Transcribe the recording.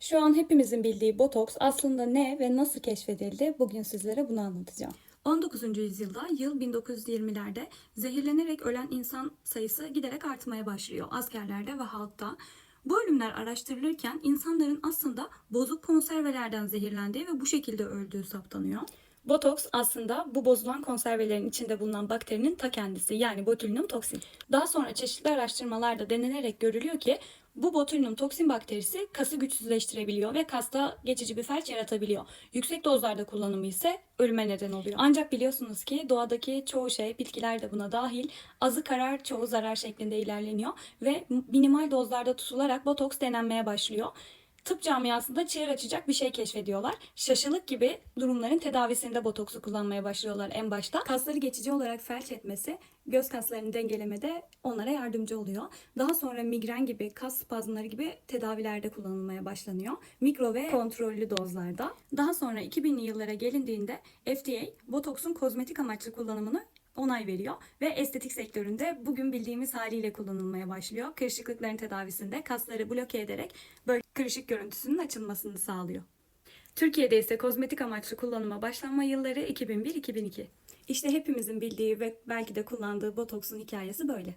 Şu an hepimizin bildiği botoks aslında ne ve nasıl keşfedildi? Bugün sizlere bunu anlatacağım. 19. yüzyılda yıl 1920'lerde zehirlenerek ölen insan sayısı giderek artmaya başlıyor askerlerde ve halkta. Bu ölümler araştırılırken insanların aslında bozuk konservelerden zehirlendiği ve bu şekilde öldüğü saptanıyor. Botoks aslında bu bozulan konservelerin içinde bulunan bakterinin ta kendisi yani botulinum toksin. Daha sonra çeşitli araştırmalarda denenerek görülüyor ki bu botulinum toksin bakterisi kası güçsüzleştirebiliyor ve kasta geçici bir felç yaratabiliyor. Yüksek dozlarda kullanımı ise ölüme neden oluyor. Ancak biliyorsunuz ki doğadaki çoğu şey, bitkiler de buna dahil, azı karar çoğu zarar şeklinde ilerleniyor ve minimal dozlarda tutularak botoks denenmeye başlıyor tıp camiasında çığır açacak bir şey keşfediyorlar. Şaşılık gibi durumların tedavisinde botoksu kullanmaya başlıyorlar en başta. Kasları geçici olarak felç etmesi göz kaslarını dengelemede onlara yardımcı oluyor. Daha sonra migren gibi, kas spazmları gibi tedavilerde kullanılmaya başlanıyor. Mikro ve kontrollü dozlarda. Daha sonra 2000'li yıllara gelindiğinde FDA botoksun kozmetik amaçlı kullanımını onay veriyor ve estetik sektöründe bugün bildiğimiz haliyle kullanılmaya başlıyor. Kırışıklıkların tedavisinde kasları bloke ederek böyle kırışık görüntüsünün açılmasını sağlıyor. Türkiye'de ise kozmetik amaçlı kullanıma başlanma yılları 2001-2002. İşte hepimizin bildiği ve belki de kullandığı botoksun hikayesi böyle.